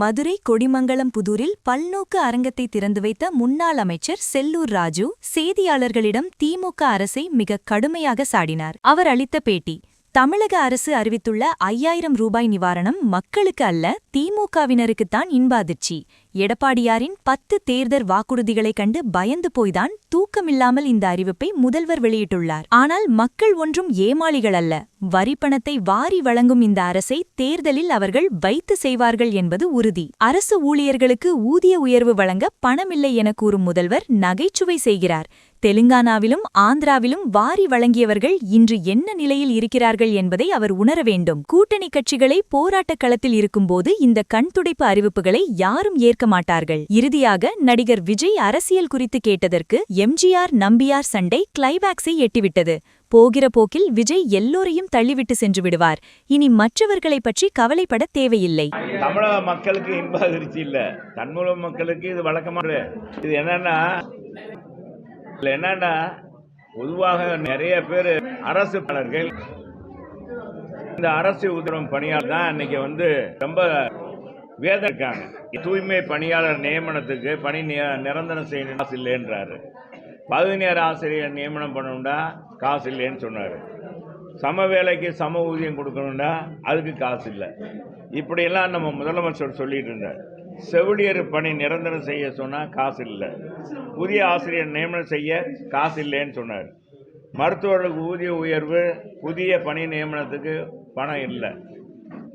மதுரை கொடிமங்கலம் புதூரில் பல்நோக்கு அரங்கத்தை திறந்து வைத்த முன்னாள் அமைச்சர் செல்லூர் ராஜு செய்தியாளர்களிடம் திமுக அரசை மிக கடுமையாக சாடினார். அவர் அளித்த பேட்டி தமிழக அரசு அறிவித்துள்ள ஐயாயிரம் ரூபாய் நிவாரணம் மக்களுக்கு அல்ல திமுகவினருக்குத்தான் இன்பாதிர்ச்சி எடப்பாடியாரின் பத்து தேர்தல் வாக்குறுதிகளைக் கண்டு பயந்து போய்தான் தூக்கமில்லாமல் இந்த அறிவிப்பை முதல்வர் வெளியிட்டுள்ளார். ஆனால் மக்கள் ஒன்றும் ஏமாளிகள் அல்ல. வரிப்பணத்தை வாரி வழங்கும் இந்த அரசை தேர்தலில் அவர்கள் வைத்து செய்வார்கள் என்பது உறுதி. அரசு ஊழியர்களுக்கு ஊதிய உயர்வு வழங்க பணமில்லை என கூறும் முதல்வர் நகைச்சுவை செய்கிறார். தெலுங்கானாவிலும் ஆந்திராவிலும் வாரி வழங்கியவர்கள் இன்று என்ன நிலையில் இருக்கிறார்கள் என்பதை அவர் உணர வேண்டும். கூட்டணி கட்சிகளை போராட்டக் களத்தில் இருக்கும்போது இந்த கண்துடைப்பு அறிவிப்புகளை யாரும் ஏற்க மாட்டார்கள். இறுதியாக நடிகர் விஜய் அரசியல் குறித்து கேட்டதற்கு எம்ஜிஆர் நம்பியார் சண்டை கிளைபாக்ஸை எட்டிவிட்டது. போகிற போக்கில் விஜய் எல்லோரையும் தள்ளிவிட்டு சென்று விடுவார். இனி மற்றவர்களை பற்றி கவலைப்பட தேவையில்லை. தமிழக மக்களுக்கு இன்ப அதிர்ச்சி இல்ல. தன்மூல மக்களுக்கு இது வழக்கமாக இது என்னன்னா இதில் என்னன்னா பொதுவாக நிறைய பேர் அரசு பலர்கள் இந்த அரசு உதவும் பணியால் தான் இன்னைக்கு வந்து ரொம்ப வேதம் இருக்காங்க. தூய்மை பணியாளர் நியமனத்துக்கு பணி நிரந்தரம் செய்யணும். காசு இல்லைன்றாரு. பகுதி நேர ஆசிரியர் நியமனம் பண்ணணும்டா காசு இல்லைன்னு சொன்னார். சம வேலைக்கு சம ஊதியம் கொடுக்கணும்டா அதுக்கு காசு இல்லை. இப்படியெல்லாம் நம்ம முதலமைச்சர் சொல்லிட்டு இருந்தார். செவிலியர் பணி நிரந்தரம் செய்ய சொன்னால் காசு இல்லை. புதிய ஆசிரியர் நியமனம் செய்ய காசு இல்லைன்னு சொன்னார். மருத்துவர்களுக்கு ஊதிய உயர்வு புதிய பணி நியமனத்துக்கு பணம் இல்லை.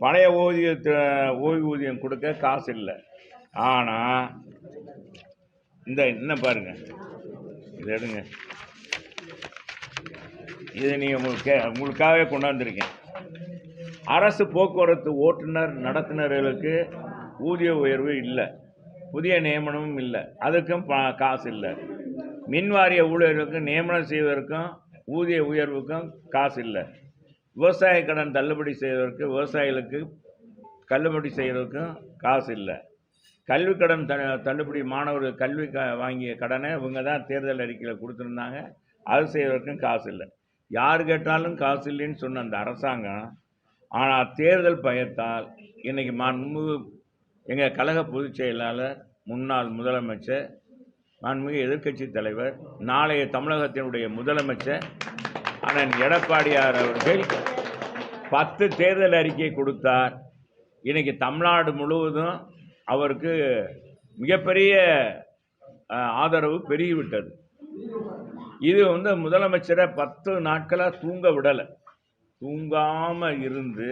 பழைய ஊதிய ஓய்வூதியம் கொடுக்க காசு இல்லை. ஆனால் இந்த என்ன பாருங்க. இதை எடுங்க. இதை நீங்கள் உங்களுக்கு உங்களுக்காகவே கொண்டாந்துருக்கேன் அரசு போக்குவரத்து ஓட்டுநர் நடத்துனர்களுக்கு ஊதிய உயர்வு இல்லை. புதிய நியமனமும் இல்லை. அதுக்கும் ப காசு இல்லை. மின்வாரிய ஊழியர்களுக்கும் நியமனம் செய்வதற்கும் ஊதிய உயர்வுக்கும் காசு இல்லை. விவசாய கடன் தள்ளுபடி செய்வதற்கு விவசாயிகளுக்கு தள்ளுபடி செய்கிறதுக்கும் காசு இல்லை. கல்வி கடன் த தள்ளுபடி மாணவர்கள் கல்வி க வாங்கிய கடனை இவங்க தான் தேர்தல் அறிக்கையில் கொடுத்துருந்தாங்க. அது செய்வதற்கும் காசு இல்லை. யார் கேட்டாலும் காசு இல்லைன்னு சொன்ன அந்த அரசாங்கம் ஆனால் தேர்தல் பயத்தால் இன்றைக்கி மாண்புமிகு எங்கள் கழக பொதுச் செயலாளர் முன்னாள் முதலமைச்சர் மாண்புமிகு எதிர்க்கட்சி தலைவர் நாளைய தமிழகத்தினுடைய முதலமைச்சர் அண்ணன் எடப்பாடியார் அவர்கள் பத்து தேர்தல் அறிக்கை கொடுத்தார். இன்றைக்கி தமிழ்நாடு முழுவதும் அவருக்கு மிகப்பெரிய ஆதரவு பெருகிவிட்டது. இது வந்து முதலமைச்சரை பத்து நாட்களாக தூங்க விடலை. தூங்காமல் இருந்து